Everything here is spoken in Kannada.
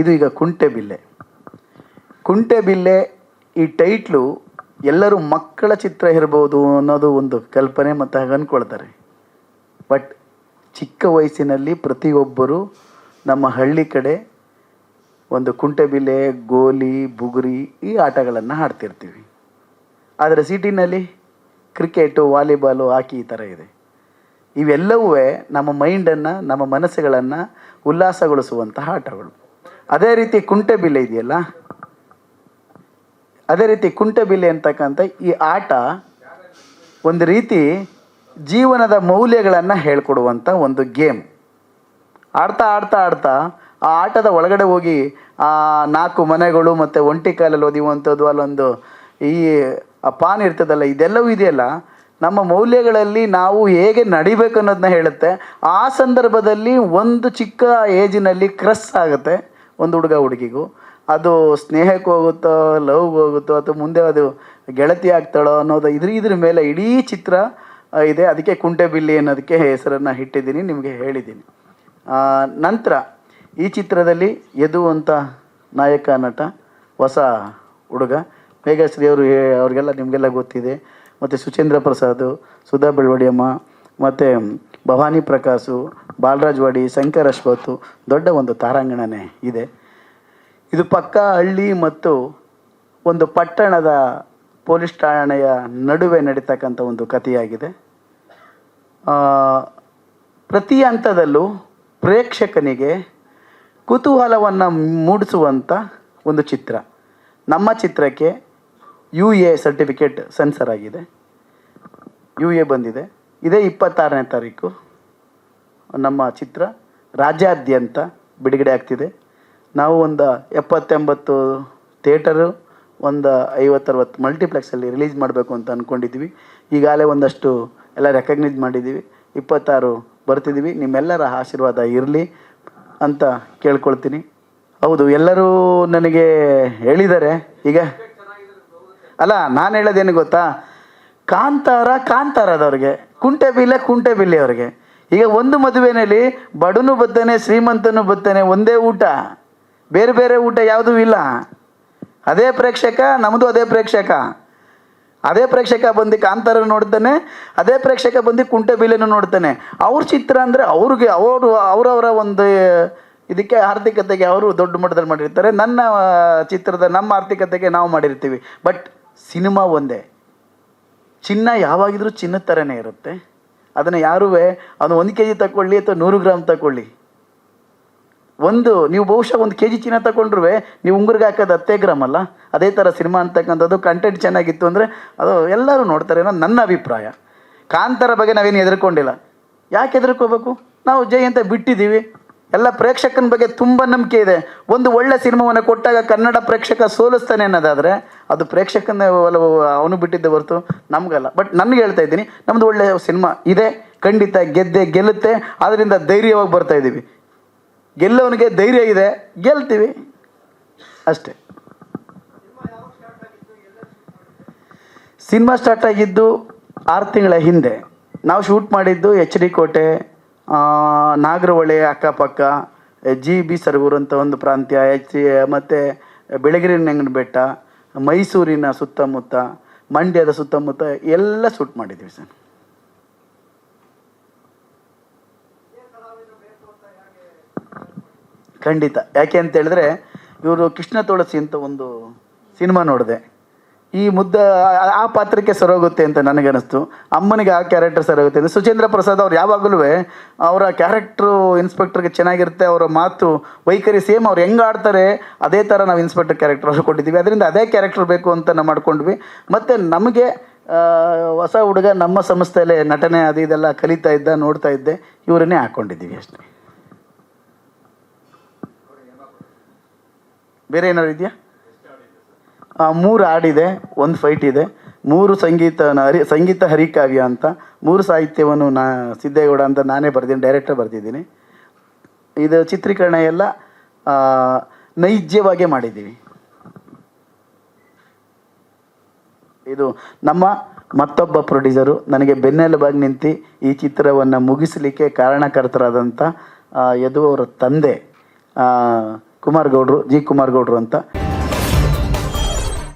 ಇದು ಈಗ ಕುಂಟೆಬಿಲ್ಲೆ ಕುಂಟೆಬಿಲ್ಲೆ ಈ ಟೈಟ್ಲು ಎಲ್ಲರೂ ಮಕ್ಕಳ ಚಿತ್ರ ಇರ್ಬೋದು ಅನ್ನೋದು ಒಂದು ಕಲ್ಪನೆ ಮತ್ತು ಹಾಗೆ ಅಂದ್ಕೊಳ್ತಾರೆ. ಬಟ್ ಚಿಕ್ಕ ವಯಸ್ಸಿನಲ್ಲಿ ಪ್ರತಿಯೊಬ್ಬರು ನಮ್ಮ ಹಳ್ಳಿ ಕಡೆ ಒಂದು ಕುಂಟೆಬಿಲ್ಲೆ ಗೋಲಿ, ಬುಗುರಿ ಈ ಆಟಗಳನ್ನು ಆಡ್ತಿರ್ತೀವಿ. ಆದರೆ ಸಿಟಿನಲ್ಲಿ ಕ್ರಿಕೆಟು, ವಾಲಿಬಾಲು, ಹಾಕಿ ಈ ಥರ ಇದೆ. ಇವೆಲ್ಲವೂ ನಮ್ಮ ಮೈಂಡನ್ನು, ನಮ್ಮ ಮನಸ್ಸುಗಳನ್ನು ಉಲ್ಲಾಸಗೊಳಿಸುವಂತಹ ಆಟಗಳು. ಅದೇ ರೀತಿ ಕುಂಟೆಬಿಲ್ಲೆ ಇದೆಯಲ್ಲ? ಅದೇ ರೀತಿ ಕುಂಟೆಬಿಲ್ಲೆ ಅಂತಕ್ಕಂಥ ಈ ಆಟ ಒಂದು ರೀತಿ ಜೀವನದ ಮೌಲ್ಯಗಳನ್ನು ಹೇಳ್ಕೊಡುವಂಥ ಒಂದು ಗೇಮ್. ಆಡ್ತಾ ಆಡ್ತಾ ಆಡ್ತಾ ಆ ಆಟದ ಒಳಗಡೆ ಹೋಗಿ ಆ ನಾಲ್ಕು ಮನೆಗಳು ಮತ್ತು ಒಂಟಿ ಕಾಲಲ್ಲಿ ಒದಿಯುವಂಥದ್ದು ಅಲ್ಲೊಂದು ಈ ಪಾನ್ ಇರ್ತದಲ್ಲ, ಇದೆಲ್ಲವೂ ಇದೆಯಲ್ಲ? ನಮ್ಮ ಮೌಲ್ಯಗಳಲ್ಲಿ ನಾವು ಹೇಗೆ ನಡಿಬೇಕು ಅನ್ನೋದನ್ನ ಹೇಳುತ್ತೆ. ಆ ಸಂದರ್ಭದಲ್ಲಿ ಒಂದು ಚಿಕ್ಕ ಏಜಿನಲ್ಲಿ ಕ್ರಸ್ ಆಗುತ್ತೆ. ಒಂದು ಹುಡುಗ ಹುಡುಗಿಗೂ. ಅದು ಸ್ನೇಹಕ್ಕೆ ಹೋಗುತ್ತೋ ಲವ್ಗೆ ಹೋಗುತ್ತೋ, ಅಥವಾ ಮುಂದೆ ಅದು ಗೆಳತಿ ಆಗ್ತಾಳೋ ಅನ್ನೋದು ಇದ್ರ ಇದ್ರ ಮೇಲೆ ಇಡೀ ಚಿತ್ರ ಇದೆ. ಅದಕ್ಕೆ ಕುಂಟೆಬಿಲ್ಲಿ ಅನ್ನೋದಕ್ಕೆ ಹೆಸರನ್ನು ಇಟ್ಟಿದ್ದೀನಿ, ನಿಮಗೆ ಹೇಳಿದ್ದೀನಿ. ನಂತರ ಈ ಚಿತ್ರದಲ್ಲಿ ಯದು ಅಂತ ನಾಯಕ ನಟ, ಹೊಸ ಹುಡುಗ, ಮೇಘಶ್ರೀ ಅವರು ಅವ್ರಿಗೆಲ್ಲ ನಿಮಗೆಲ್ಲ ಗೊತ್ತಿದೆ. ಮತ್ತು ಸುಚೇಂದ್ರ ಪ್ರಸಾದ್, ಸುಧಾ ಬೆಳವಡಿಯಮ್ಮ, ಮತ್ತು ಭವಾನಿ ಪ್ರಕಾಶು ಬಾಲರಾಜ್ ವಾಡಿ, ಶಂಕರ್ ಅಶ್ವತ್ತು ದೊಡ್ಡ ಒಂದು ತಾರಾಂಗಣನೇ ಇದೆ. ಇದು ಪಕ್ಕ ಹಳ್ಳಿ ಮತ್ತು ಒಂದು ಪಟ್ಟಣದ ಪೊಲೀಸ್ ಠಾಣೆಯ ನಡುವೆ ನಡೀತಕ್ಕಂಥ ಒಂದು ಕಥೆಯಾಗಿದೆ. ಪ್ರತಿ ಹಂತದಲ್ಲೂ ಪ್ರೇಕ್ಷಕನಿಗೆ ಕುತೂಹಲವನ್ನು ಮೂಡಿಸುವಂಥ ಒಂದು ಚಿತ್ರ. ನಮ್ಮ ಚಿತ್ರಕ್ಕೆ ಯು ಎ ಸರ್ಟಿಫಿಕೇಟ್ ಸೆನ್ಸರ್ ಆಗಿದೆ. ಯು ಎ ಬಂದಿದೆ. ಇದೇ ಇಪ್ಪತ್ತಾರನೇ ತಾರೀಕು. ನಮ್ಮ ಚಿತ್ರ ರಾಜ್ಯಾದ್ಯಂತ ಬಿಡುಗಡೆ ಆಗ್ತಿದೆ. ನಾವು ಒಂದು ಎಪ್ಪತ್ತೆಂಬತ್ತು ಥಿಯೇಟರು, ಒಂದು ಐವತ್ತರವತ್ತು ಮಲ್ಟಿಪ್ಲೆಕ್ಸಲ್ಲಿ ರಿಲೀಸ್ ಮಾಡಬೇಕು ಅಂತ ಅಂದ್ಕೊಂಡಿದ್ವಿ ಈಗಾಗಲೇ ಒಂದಷ್ಟು ಎಲ್ಲ ರೆಕಗ್ನೈಸ್ ಮಾಡಿದ್ದೀವಿ ಇಪ್ಪತ್ತಾರು ಬರ್ತಿದ್ದೀವಿ ನಿಮ್ಮೆಲ್ಲರ ಆಶೀರ್ವಾದ ಇರಲಿ ಅಂತ ಕೇಳ್ಕೊಳ್ತೀನಿ. ಹೌದು, ಎಲ್ಲರೂ ನನಗೆ ಹೇಳಿದ್ದಾರೆ ಈಗ? ಅಲ್ಲ, ನಾನು ಹೇಳೋದೇನು ಗೊತ್ತಾ? ಕಾಂತಾರ ಕಾಂತಾರದವ್ರಿಗೆ ಕುಂಟೆ ಬಿಲ್ಲೆ ಕುಂಟೆ ಬಿಲ್ಲೆ ಅವ್ರಿಗೆ ಈಗ ಒಂದು ಮದುವೆನಲ್ಲಿ ಬಡನು ಬತ್ತಾನೆ, ಶ್ರೀಮಂತನು ಬತ್ತಾನೆ ಒಂದೇ ಊಟ. ಬೇರೆ ಬೇರೆ ಊಟ ಯಾವುದೂ ಇಲ್ಲ. ಅದೇ ಪ್ರೇಕ್ಷಕ ನಮ್ಮದು ಅದೇ ಪ್ರೇಕ್ಷಕ. ಅದೇ ಪ್ರೇಕ್ಷಕ ಬಂದು ಕಾಂತಾರ ನೋಡ್ತಾನೆ, ಅದೇ ಪ್ರೇಕ್ಷಕ ಬಂದು ಕುಂಟೆ ಬಿಲ್ಲೆನೂ ನೋಡ್ತಾನೆ. ಅವ್ರ ಚಿತ್ರ ಅಂದರೆ ಅವ್ರಿಗೆ, ಅವರು, ಅವರವರ ಒಂದು ಇದಕ್ಕೆ ಆರ್ಥಿಕತೆಗೆ ಅವರು ದೊಡ್ಡ ಮಟ್ಟದಲ್ಲಿ ಮಾಡಿರ್ತಾರೆ. ನನ್ನ ಚಿತ್ರದ ನಮ್ಮ ಆರ್ಥಿಕತೆಗೆ ನಾವು ಮಾಡಿರ್ತೀವಿ. ಬಟ್ ಸಿನಿಮಾ ಒಂದೇ. ಚಿನ್ನ ಯಾವಾಗಿದ್ರೂ ಚಿನ್ನದ ಥರನೇ ಇರುತ್ತೆ. ಅದನ್ನು ಯಾರೂ ಅದು ಒಂದು ಕೆ ಜಿ ತಗೊಳ್ಳಿ ಅಥವಾ ನೂರು ಗ್ರಾಮ್ ತಗೊಳ್ಳಿ ಒಂದು, ನೀವು ಬಹುಶಃ ಒಂದು ಕೆ ಜಿ ಚಿನ್ನ ತಗೊಂಡ್ರು ನೀವು ಉಂಗುರ್ಗೆ ಹಾಕೋದು ಹತ್ತೇ ಗ್ರಾಮ್ ಅಲ್ಲ? ಅದೇ ಥರ ಸಿನಿಮಾ ಅಂತಕ್ಕಂಥದ್ದು ಕಂಟೆಂಟ್ ಚೆನ್ನಾಗಿತ್ತು ಅಂದರೆ ಅದು ಎಲ್ಲರೂ ನೋಡ್ತಾರೆ ಅನ್ನೋದು ನನ್ನ ಅಭಿಪ್ರಾಯ. ಕಾಂತರ ಬಗ್ಗೆ ನಾವೇನು ಹೆದರ್ಕೊಂಡಿಲ್ಲ. ಯಾಕೆ ಹೆದರ್ಕೋಬೇಕು? ನಾವು ಜೈ ಅಂತ ಬಿಟ್ಟಿದ್ದೀವಿ. ಎಲ್ಲ ಪ್ರೇಕ್ಷಕನ ಬಗ್ಗೆ ತುಂಬ ನಂಬಿಕೆ ಇದೆ. ಒಂದು ಒಳ್ಳೆ ಸಿನಿಮಾವನ್ನು ಕೊಟ್ಟಾಗ ಕನ್ನಡ ಪ್ರೇಕ್ಷಕ ಸೋಲಿಸ್ತಾನೆ ಅನ್ನೋದಾದರೆ ಅದು ಪ್ರೇಕ್ಷಕನ ಒಲವು, ಅವನು ಬಿಟ್ಟಿದ್ದೆ ಹೊರತು ನಮಗಲ್ಲ. ಬಟ್ ನನಗೆ ಹೇಳ್ತಾ ಇದ್ದೀನಿ ನಮ್ಮದು ಒಳ್ಳೆಯ ಸಿನಿಮಾ ಇದೆ, ಖಂಡಿತ ಗೆದ್ದೆ, ಗೆಲ್ಲುತ್ತೆ ಅದರಿಂದ ಧೈರ್ಯವಾಗಿ ಬರ್ತಾ ಇದ್ದೀವಿ. ಗೆಲ್ಲೋನಿಗೆ ಧೈರ್ಯ ಇದೆ, ಗೆಲ್ತೀವಿ. ಅಷ್ಟೇ. ಸಿನಿಮಾ ಸ್ಟಾರ್ಟ್ ಆಗಿದ್ದು ಆರು ತಿಂಗಳ ಹಿಂದೆ. ನಾವು ಶೂಟ್ ಮಾಡಿದ್ದು ಎಚ್ ಡಿ ಕೋಟೆ ನಾಗರಹೊಳೆ ಅಕ್ಕಪಕ್ಕ, ಜಿ ಬಿ ಸರ್ಗೂರು ಅಂತ ಒಂದು ಪ್ರಾಂತ್ಯ, ಎಚ್, ಮತ್ತು ಬೆಳಗಿರಿ ನೆಂಗನ ಬೆಟ್ಟ ಮೈಸೂರಿನ ಸುತ್ತಮುತ್ತ, ಮಂಡ್ಯದ ಸುತ್ತಮುತ್ತ ಎಲ್ಲ ಶೂಟ್ ಮಾಡಿದ್ದೀವಿ ಸರ್. ಖಂಡಿತ. ಯಾಕೆ ಅಂತ ಹೇಳಿದ್ರೆ, ಇವರು ಕೃಷ್ಣ ತುಳಸಿ ಅಂತ ಒಂದು ಸಿನಿಮಾ ನೋಡಿದೆ. ಈ ಮುದ್ದ, ಆ- ಪಾತ್ರಕ್ಕೆ ಸರೋಗುತ್ತೆ ಅಂತ ನನಗನ್ನಿಸ್ತು. ಅಮ್ಮನಿಗೆ ಆ ಕ್ಯಾರೆಕ್ಟರ್ ಸರೋಗುತ್ತೆ ಅಂದರೆ ಸುಚೇಂದ್ರ ಪ್ರಸಾದ್ ಅವ್ರು ಯಾವಾಗಲೂ ಅವರ ಕ್ಯಾರೆಕ್ಟ್ರು ಇನ್ಸ್ಪೆಕ್ಟರ್ಗೆ ಚೆನ್ನಾಗಿರುತ್ತೆ, ಅವರ ಮಾತು ವೈಖರಿ ಸೇಮ್ ಅವ್ರು ಹೆಂಗೆ ಆಡ್ತಾರೆ, ಅದೇ ಥರ ನಾವು ಇನ್ಸ್ಪೆಕ್ಟರ್ ಕ್ಯಾರೆಕ್ಟರ್ ಅವ್ರು ಕೊಟ್ಟಿದ್ದೀವಿ. ಅದರಿಂದ ಅದೇ ಕ್ಯಾರೆಕ್ಟರ್ ಬೇಕು ಅಂತ ನಾವು ಮಾಡ್ಕೊಂಡ್ವಿ. ಮತ್ತು ನಮಗೆ ಹೊಸ ಹುಡುಗ ನಮ್ಮ ಸಂಸ್ಥೆಯಲ್ಲೇ ನಟನೆ ಅದು ಇದೆಲ್ಲ ಕಲಿತಾ ಇದ್ದ, ನೋಡ್ತಾ ಇದ್ದೆ. ಇವರನ್ನೇ ಹಾಕ್ಕೊಂಡಿದ್ದೀವಿ ಅಷ್ಟೇ. ಬೇರೆ ಏನಾದ್ರು ಇದೆಯಾ? ಮೂರು ಹಾಡಿದೆ ಒಂದು ಫೈಟ್ ಇದೆ. ಮೂರು ಸಂಗೀತ ಹರಿ ಸಂಗೀತ ಹರಿಕಾವ್ಯ ಅಂತ. ಮೂರು ಸಾಹಿತ್ಯವನ್ನು ನಾ, ಸಿದ್ದೇಗೌಡ ಅಂತ ನಾನೇ ಬರ್ತೀನಿ ಡೈರೆಕ್ಟರ್ ಬರ್ತಿದ್ದೀನಿ ಇದು ಚಿತ್ರೀಕರಣ ಎಲ್ಲ ನೈಜವಾಗೇ ಮಾಡಿದ್ದೀವಿ. ಇದು ನಮ್ಮ ಮತ್ತೊಬ್ಬ ಪ್ರೊಡ್ಯೂಸರು ನನಗೆ ಬೆನ್ನೆಲುಬಾಗಿ ನಿಂತು ಈ ಚಿತ್ರವನ್ನು ಮುಗಿಸಲಿಕ್ಕೆ ಕಾರಣಕರ್ತರಾದಂಥ ಯದುವವರ ತಂದೆ ಕುಮಾರ್ ಗೌಡ್ರು ಜಿ ಕುಮಾರ್ ಗೌಡ್ರು ಅಂತ.